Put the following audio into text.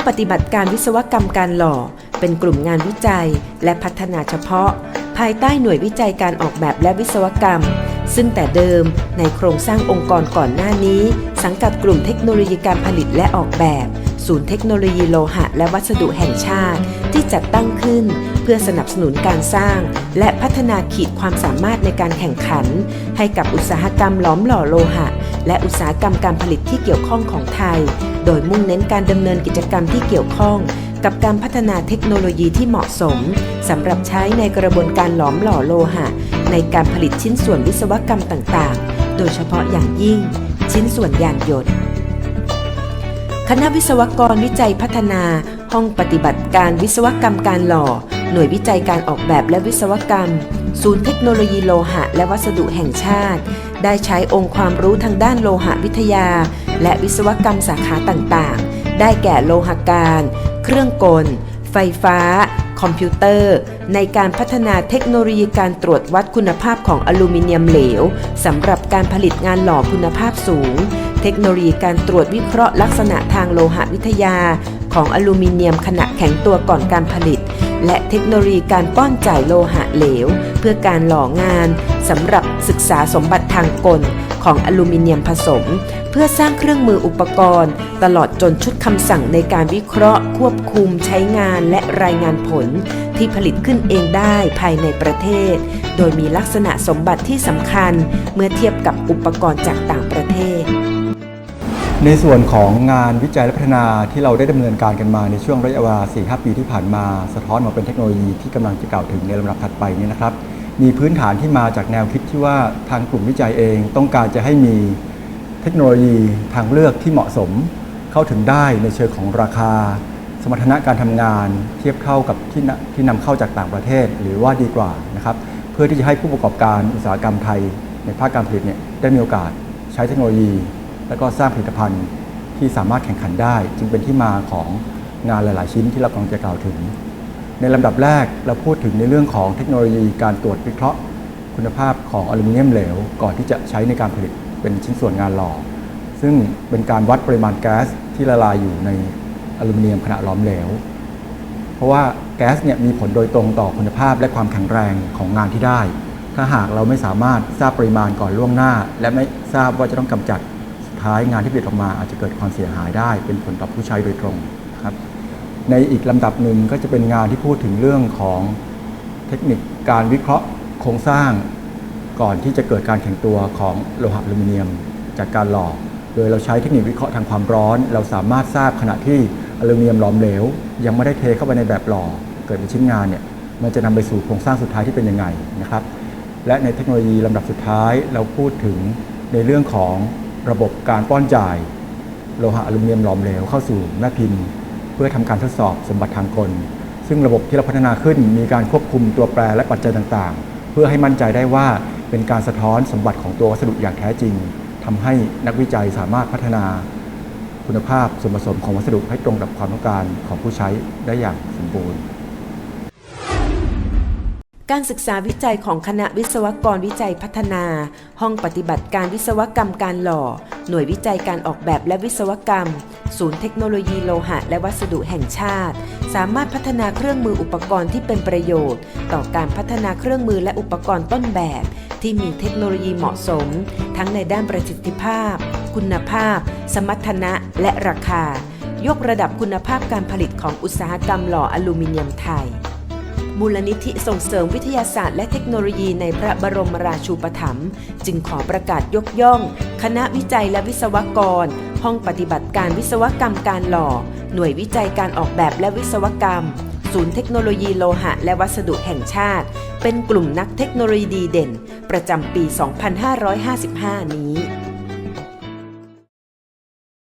องปฏิบัติการวิศวกรรมการหล่อ เป็นกลุ่มงานวิจัยและพัฒนาเฉพาะ ภายใต้หน่วยวิจัยการออกแบบและวิศวกรรม ซึ่งแต่เดิมในโครงสร้างองค์กรก่อนหน้านี้ สังกัดกลุ่มเทคโนโลยีการผลิตและออกแบบ ศูนย์เทคโนโลยีโลหะ และวัสดุแห่งชาติ ที่จัดตั้งขึ้น เพื่อสนับสนุนการสร้าง และพัฒนาขีดความสามารถในการแข่งขัน ให้กับอุตสาหกรรมหลอมหล่อโลหะ และอุตสาหกรรมการผลิตที่เกี่ยวข้องของไทย โดยมุ่งเน้นการดำเนินกิจกรรมที่เกี่ยวข้อง กับการพัฒนาเทคโนโลยีที่เหมาะสมสำหรับใช้ในกระบวนการหลอมหล่อโลหะ ในการผลิตชิ้นส่วนวิศวกรรมต่างๆ โดยเฉพาะอย่างยิ่ง ชิ้นส่วนยานยนต์คณะวิศวกรวิจัยพัฒนา ห้องปฏิบัติการวิศวกรรมการหล่อ หน่วยวิจัยการออกแบบและวิศวกรรม ศูนย์เทคโนโลยีโลหะ และวัสดุแห่งชาติ ได้ใช้องค์ความรู้ทางด้านโลหะวิทยา และวิศวกรรมสาขาต่างๆ ได้แก่โลหการ เครื่องกล ไฟฟ้า คอมพิวเตอร์ ในการพัฒนาเทคโนโลยีการตรวจวัดคุณภาพของอลูมิเนียมเหลวสำหรับการผลิตงานหล่อคุณภาพสูง เทคโนโลยีการตรวจวิเคราะห์ลักษณะทางโลหะวิทยา ของอลูมิเนียมขณะแข็งตัวก่อนการผลิตและเทคโนโลยีการป้อนจ่ายโลหะเหลว เพื่อการหล่องาน สำหรับศึกษาสมบัติทางกลของอลูมิเนียมผสม เพื่อสร้างเครื่องมืออุปกรณ์ ตลอดจนชุดคำสั่งในการวิเคราะห์ ควบคุมใช้งานและรายงานผล ที่ผลิตขึ้นเองได้ภายในประเทศ โดยมีลักษณะสมบัติที่สำคัญเมื่อเทียบกับอุปกรณ์จากต่างประเทศ ในส่วนของงานวิจัยและพัฒนาที่เราได้ดำเนินการกันมาในช่วงระยะเวลา 4-5 ปีที่ผ่านมา สะท้อนมาเป็นเทคโนโลยีที่กำลังจะกล่าวถึงในลำดับถัดไปนี้นะครับ มีพื้นฐานที่มาจากแนวคิดที่ว่าทางกลุ่มวิจัยเอง ต้องการจะให้มีเทคโนโลยีทางเลือกที่เหมาะสมเข้าถึงได้ในเชิงของราคา สมรรถนะการทำงาน เทียบเท่ากับที่นที่นำเข้าจากต่างประเทศหรือว่าดีกว่านะครับเพื่อที่จะให้ผู้ประกอบการอุตสาหกรรมไทย ในภาคการผลิตเนี่ยได้มีโอกาสใช้เทคโนโลยี แล้วก็สร้างผลิตภัณฑ์ที่สามารถแข่งขันได้ จึงเป็นที่มาของงานหลาย ๆ ชิ้นที่เรากำลังจะกล่าวถึง ในลำดับแรกเราพูดถึงในเรื่องของเทคโนโลยีการตรวจวิเคราะห์ คุณภาพของอลูมิเนียมเหลว ก่อนที่จะใช้ในการผลิตเป็นชิ้นส่วนงานหล่อ ซึ่งเป็นการวัดปริมาณแก๊สที่ละลายอยู่ในอลูมิเนียมขณะหลอมเหลว เพราะว่าแก๊สเนี่ยมีผลโดยตรงต่อคุณภาพและความแข็งแรงของงานที่ได้ ถ้าหากเราไม่สามารถทราบปริมาณก่อนล่วงหน้า และไม่ทราบว่าจะต้องกำจัดสุดท้ายงานที่ผลิตออกมาอาจจะเกิดความเสียหายได้ เป็นผลต่อผู้ใช้โดยตรงครับ ในอีกลำดับหนึ่งก็จะเป็นงานที่พูดถึงเรื่องของเทคนิคการวิเคราะห์โครงสร้าง ก่อนที่จะเกิดการแข็งตัวของโลหะอลูมิเนียม จากการหล่อโดยเราใช้เทคนิควิเคราะห์ทางความร้อน เราสามารถทราบขณะที่อลูมิเนียมหลอมเหลว ยังไม่ได้เทเข้าไปในแบบหล่อ เกิดเป็นชิ้นงานเนี่ยมันจะนำไปสู่โครงสร้างสุดท้ายที่เป็นยังไงนะครับ และในเทคโนโลยีลำดับสุดท้ายเราพูดถึงในเรื่องของระบบการป้อนจ่าย โลหะอลูมิเนียมหลอมเหลวเข้าสู่แม่พิมพ์ พื่อทำการทดสอบสมบัติทางกล ซึ่งระบบที่เราพัฒนาขึ้นมีการควบคุมตัวแปรและปัจจัยต่างๆ เพื่อให้มั่นใจได้ว่าเป็นการสะท้อนสมบัติของตัววัสดุอย่างแท้จริงทำให้นักวิจัยสามารถพัฒนาคุณภาพส่วนผสมของวัสดุให้ตรงกับความต้องการของผู้ใช้ได้อย่างสมบูรณ์การศึกษาวิจัยของคณะวิศวกรวิจัยพัฒนา ห้องปฏิบัติการวิศวกรรมการหล่อ หน่วยวิจัยการออกแบบและวิศวกรรม ศูนย์เทคโนโลยีโลหะและวัสดุแห่งชาติ สามารถพัฒนาเครื่องมืออุปกรณ์ที่เป็นประโยชน์ ต่อการพัฒนาเครื่องมือและอุปกรณ์ต้นแบบ ที่มีเทคโนโลยีเหมาะสม ทั้งในด้านประสิทธิภาพ คุณภาพ สมรรถนะ และราคา ยกระดับคุณภาพการผลิตของอุตสาหกรรมหล่ออลูมิเนียมไทย มูลนิธิส่งเสริมวิทยาศาสตร์และเทคโนโลยีในพระบรมราชูปถัมภ์จึงขอประกาศยกย่อง คณะวิจัยและวิศวกร ห้องปฏิบัติการวิศวกรรมการหล่อ หน่วยวิจัยการออกแบบและวิศวกรรม ศูนย์เทคโนโลยีโลหะ และวัสดุแห่งชาติ เป็นกลุ่มนักเทคโนโลยีดีเด่น ประจำปี 2555 นี้